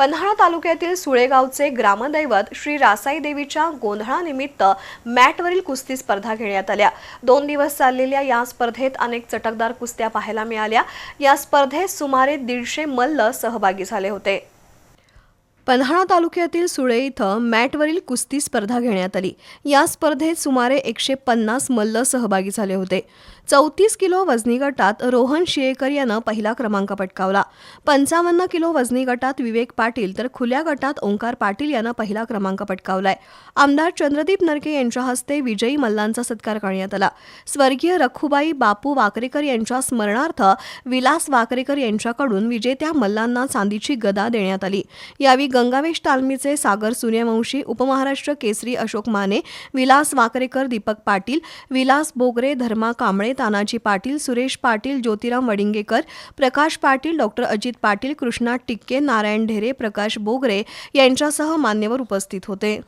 पन्हाळा तालुक्यातील सुळेगावचे ग्रामदैवत श्री रासाई देवीच्या गोंधळानिमित्त मॅटवरील कुस्ती स्पर्धा घेण्यात आल्या. दोन दिवस चाललेल्या या स्पर्धेत अनेक चटकदार कुस्त्या पाहायला मिळाल्या. या स्पर्धेत सुमारे दीडशे मल्ल सहभागी झाले होते. पन्हाळा तालुक्यातील सुळे इथं मॅटवरील कुस्ती स्पर्धा घेण्यात आली. या स्पर्धेत सुमारे एकशे पन्नास मल्ल सहभागी झाले होते. चौतीस किलो वजनी गटात रोहन शियेकर यानं पहिला क्रमांक पटकावला. पंचावन्न किलो वजनी गटात विवेक पाटील तर खुल्या गटात ओंकार पाटील यानं पहिला क्रमांक पटकावलाय. आमदार चंद्रदीप नरके यांच्या हस्ते विजयी मल्लांचा सत्कार करण्यात आला. स्वर्गीय रखुबाई बापू वाकरेकर यांच्या स्मरणार्थ विलास वाकरेकर यांच्याकडून विजेत्या मल्लांना चांदीची गदा देण्यात आली. यावेळी गंगावेश तालमीचे सागर सूर्यवंशी उपमहाराष्ट्र केसरी अशोक माने विलास वाकरेकर दीपक पाटील विलास बोगरे धर्मा कांबळे तानाजी पाटील सुरेश पाटील ज्योतिराम वडिंगेकर प्रकाश पाटील डॉक्टर अजित पाटील कृष्णा टिक्के नारायण ढेरे प्रकाश बोगरे यांच्यासह मान्यवर उपस्थित होते.